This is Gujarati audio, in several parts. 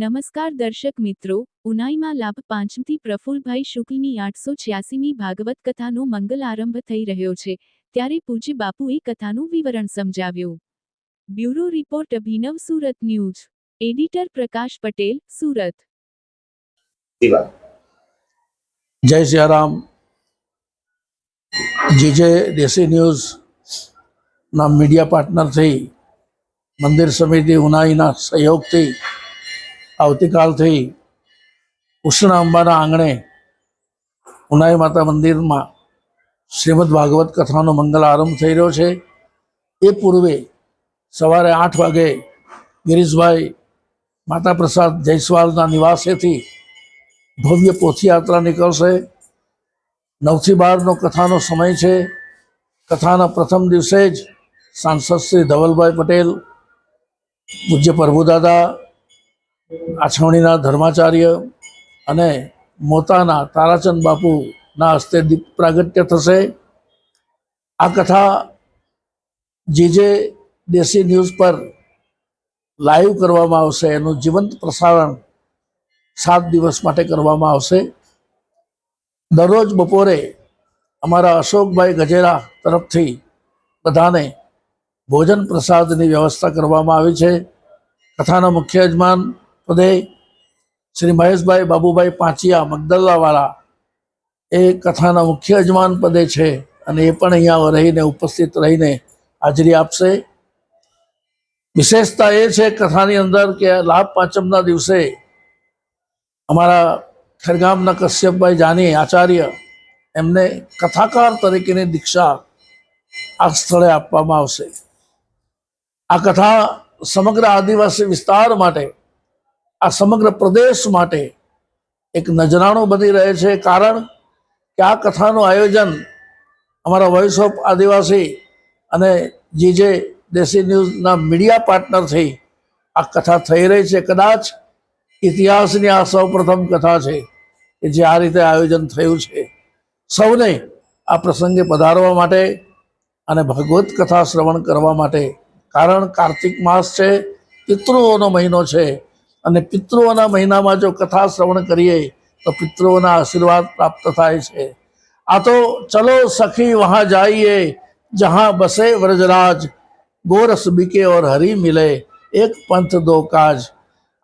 નમસ્કાર દર્શક મિત્રો, ઉનાઈમાં લાભ પાંચમથી પ્રફુલભાઈ શુક્લની આઠસો છ્યાસીમી ભાગવત કથાનો મંગલ આરંભ થઈ રહ્યો છે, ત્યારે પૂજ્ય બાપુએ કથાનું વિવરણ સમજાવ્યું. Bureau report Abhinav Surat news, editor Prakash Patel, Surat. જય સિયારામ. જીજે દેશી ન્યૂઝ ના મીડિયા પાર્ટનરથી મંદિર સમિતિ ઉનાઈના સહયોગથી આવતીકાલથી ઉષ્ણ અંબાના આંગણે ઉનાઈ માતા મંદિરમાં શ્રીમદ ભાગવત કથાનો મંગલ આરંભ થઈ રહ્યો છે. એ પૂર્વે સવારે આઠ વાગે ગિરીશભાઈ માતા પ્રસાદ જયસ્વાલના નિવાસેથી ભવ્ય પોથયાત્રા નીકળશે. નવથી બારનો કથાનો સમય છે. કથાના પ્રથમ દિવસે જ સાંસદ શ્રી ધવલભાઈ પટેલ પૂજ્ય પ્રભુદાદા આછવણીના ધર્માચાર્ય અને મોતાના તારાચંદ બાપુના હસ્તે દીપ પ્રાગટ્ય થશે. આ કથા જે જે દેશી ન્યૂઝ પર લાઈવ કરવામાં આવશે, એનું જીવંત પ્રસારણ સાત દિવસ માટે કરવામાં આવશે. દરરોજ બપોરે અમારા અશોકભાઈ ગજેરા તરફથી બધાને ભોજન પ્રસાદની વ્યવસ્થા કરવામાં આવી છે. કથાના મુખ્ય યજમાન પદે શ્રી મહેશભાઈ બાબુભાઈ પાંચિયા મગદલ્લાવાળા એ કથાના મુખ્ય યજમાન પદે છે અને એ પણ અહીંયા રહીને ઉપસ્થિત રહીને હાજરી આપશે. વિશેષતા એ છે કથાની અંદર કે લાભ પાંચમના દિવસે અમારા ખેરગામના કશ્યપભાઈ જાની આચાર્ય એમને કથાકાર તરીકેની દીક્ષા આ સ્થળે આપવામાં આવશે. આ કથા સમગ્ર આદિવાસી વિસ્તાર માટે આ સમગ્ર પ્રદેશ માટે એક નજરાણું બની રહે છે. કારણ કે આ કથાનું આયોજન અમારા વોઇસ ઓફ આદિવાસી અને જે જે દેશી ન્યૂઝના મીડિયા પાર્ટનરથી આ કથા થઈ રહી છે. કદાચ ઇતિહાસની આ સૌ પ્રથમ કથા છે કે જે આ રીતે આયોજન થયું છે. સૌને આ પ્રસંગે પધારવા માટે અને ભગવત કથા શ્રવણ કરવા માટે. કારણ કાર્તિક માસ છે, પિતૃઓનો મહિનો છે. અને પિતૃઓના મહિનામાં જો કથા શ્રવણ કરીએ, તો પિતૃઓના આશીર્વાદ પ્રાપ્ત થાય છે. આ તો ચલો સખી વહાં જાઈએ, જહાં બસે વ્રજરાજ, ગોરસ બીકે ઓર હરી મિલે, એક પંથ દો કાજ.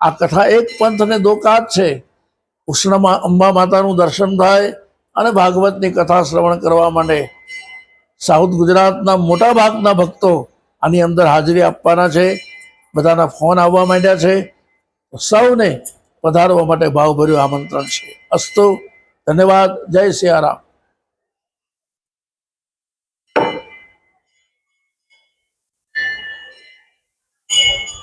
આ કથા એક પંથ ને દો કાજ છે. ઉષ્ણમાં અંબા માતાનું દર્શન થાય અને ભાગવતની કથા શ્રવણ કરવા માંડે. સાઉથ ગુજરાતના મોટા ભાગના ભક્તો આની અંદર હાજરી આપવાના છે. બધાના ફોન આવવા માંડ્યા છે. સૌને પધારવા માટે ભાવભર્યું આમંત્રણ છે. અસ્તુ ધન્યવાદ જય સિયારામ.